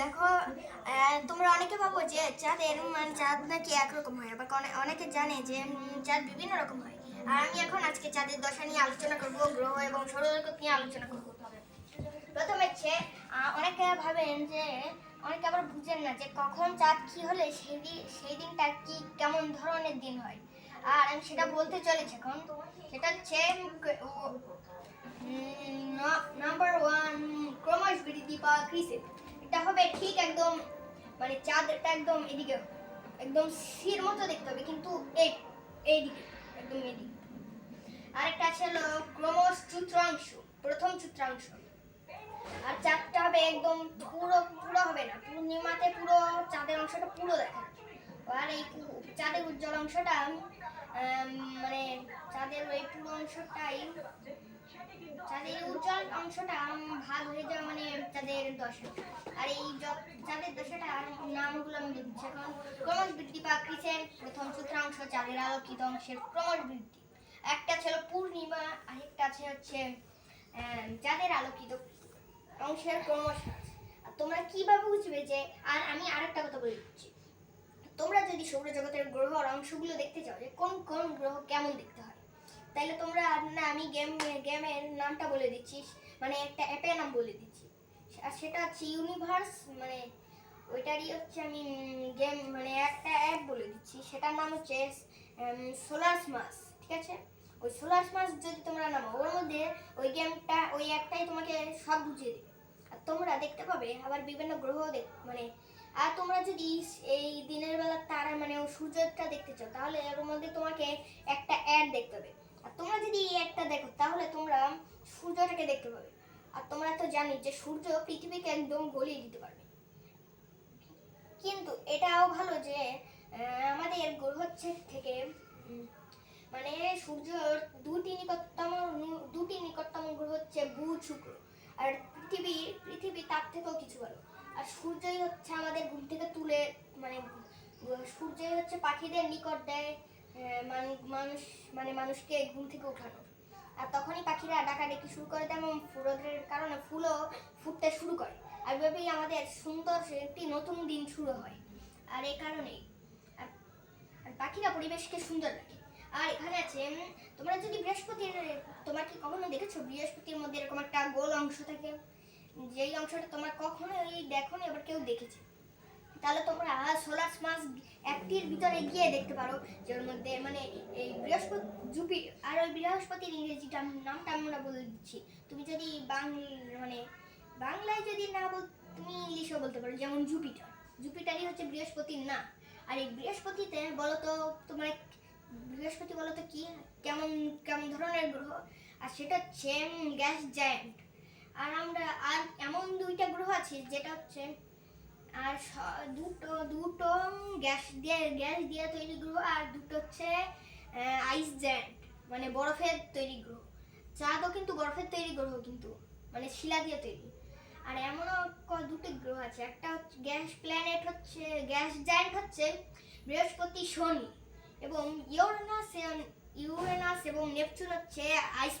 দেখো তোমরা অনেকে ভাবো যে চাঁদের মানে চাঁদ নাকি একরকম হয়, আবার অনেকে জানে যে চাঁদ বিভিন্ন রকম হয়। আর আমি এখন আজকে চাঁদের দশা নিয়ে আলোচনা করব, গ্রহ এবং সৌরজগৎ নিয়ে আলোচনা করব। প্রথমে হচ্ছে অনেকে ভাবেন যে, অনেকে আবার বুঝেন না যে কখন চাঁদ কি হলে সেই সেই দিনটা কি কেমন ধরনের দিন হয়। আর আমি সেটা বলতে চলেছি এখন। সেটা হচ্ছে নাম্বার ওয়ান ক্রমশ বৃদ্ধি বা এটা হবে ঠিক একদম মানে চাঁদটা একদম এদিকে, একদম সির মতো দেখতে হবে, কিন্তু এই, এইদিকে, একদম এদিকে। আরেকটা আছে হলো ক্রমশ চতুর্থাংশ, প্রথম চতুর্থাংশ। আর চাঁদটা হবে একদম পুরো পুরো হবে না পূর্ণিমাতে পুরো চাঁদের অংশটা পুরো দেখা আর এই চাঁদের উজ্জ্বল অংশটা মানে চাঁদের ওই পুরো অংশটাই অংশটা ভাগ হয়ে যাওয়া মানে চাঁদের দশা আর এই য- চাঁদের দশাটা নামগুলো আমি দিচ্ছি এখন ক্রমশ বৃদ্ধি ক্রিসেন্ট প্রথম চতুর্থাংশ চাঁদের আলোকিত অংশের ক্রমশ বৃদ্ধি। একটা ছিল পূর্ণিমা, আরেকটা আছে হচ্ছে চাঁদের আলোকিত অংশের ক্রমশ আর তোমরা কীভাবে বুঝবে যে, আর আমি আরেকটা কথা বলে দিচ্ছি। তোমরা যদি সৌরজগতের গ্রহ আর অংশগুলো দেখতে চাও, যে কোন কোন গ্রহ কেমন দেখতে হয় তাহলে তোমরা না, আমি গেম গেমের নামটা বলে দিচ্ছি। মানে একটা অ্যাপের নাম বলে দিচ্ছি। আর সেটা হচ্ছে ইউনিভার্স মানে ওইটারই হচ্ছে আমি গেম মানে একটা অ্যাপ বলে দিচ্ছি। সেটার নাম হচ্ছে সোলার মাস ঠিক আছে? ওই সোলার মাস যদি তোমরা নামো, ওর মধ্যে ওই গেমটা ওই অ্যাপটাই তোমাকে সব বুঝিয়ে দেবে। আর তোমরা দেখতে পাবে, আবার বিভিন্ন গ্রহ দেখ মানে আর তোমরা যদি এই দিনের বেলা তারা মানে সূর্যটা দেখতে চাও, তাহলে এর মধ্যে তোমাকে একটা অ্যাড দেখতে হবে। যদি এই অ্যাডটা দেখো, তাহলে তোমরা সূর্যটাকে দেখতে পাবে। আর তোমরা তো জানি যে সূর্য পৃথিবীকে একদম গলিয়ে দিতে পারবে। কিন্তু এটাও ভালো যে আমাদের গ্রহচ্ছেদ থেকে মানে সূর্যর দুটি নিকটতম দুটি নিকটতম গ্রহ হচ্ছে বুধ শুক্র। আর পৃথিবী পৃথিবী তার থেকেও কিছু ভালো। আর সূর্যই হচ্ছে আমাদের ঘুম থেকে তুলে মানে সূর্যই হচ্ছে পাখিদের নিকট দেয়। মানে মানুষকে ঘুম থেকে উঠানো আর তখনই পাখিরা ডাকাডাকি শুরু করে এবং রোদের কারণে ফুলও ফুটতে শুরু করে। আর এভাবেই আমাদের সুন্দর একটি নতুন দিন শুরু হয়। আর এই কারণেই। আর পাখিরা পরিবেশকে সুন্দর রাখে। আর এখানে আছে তোমরা যদি বৃহস্পতির, তোমার কি কখনো দেখেছ বৃহস্পতির মধ্যে এরকম একটা গোল অংশ থাকে? যেই অংশটা তোমরা কখনোই দেখো না এবার কেউ দেখেছে? তাহলে তোমরা সোলার মাস একটির ভিতরে গিয়ে দেখতে পারো যে ওর মধ্যে মানে এই বৃহস্পতি জুপি আর ওই বৃহস্পতির ইংরেজিটা নামটা আমরা বলে দিচ্ছি। তুমি যদি বাংলা মানে বাংলায় যদি না বল, তুমি ইংলিশেও বলতে পারো, যেমন জুপিটার। জুপিটারই হচ্ছে বৃহস্পতির না আর এই বৃহস্পতিতে বলো তো তোমার বৃহস্পতি বলো তো কি? কেমন কেমন ধরনের গ্রহ? আর সেটা হচ্ছে গ্যাস জায়ান্ট। আর আমরা, আর এমন দুইটা গ্রহ আছে যেটা হচ্ছে আর দুটো দুটো গ্যাস দিয়ে গ্যাস দিয়ে তৈরি গ্রহ আর দুটো হচ্ছে আইস জ্যান্ট মানে বরফের তৈরি গ্রহ চাঁদও কিন্তু বরফের তৈরি গ্রহ কিন্তু মানে শিলা দিয়ে তৈরি। আর এমনও দুটো গ্রহ আছে। একটা হচ্ছে, গ্যাস প্ল্যানেট হচ্ছে, গ্যাস জায়ান্ট হচ্ছে বৃহস্পতি শনি এবং ইউরেনাস ইউরেনাস এবং নেপচুন হচ্ছে আইস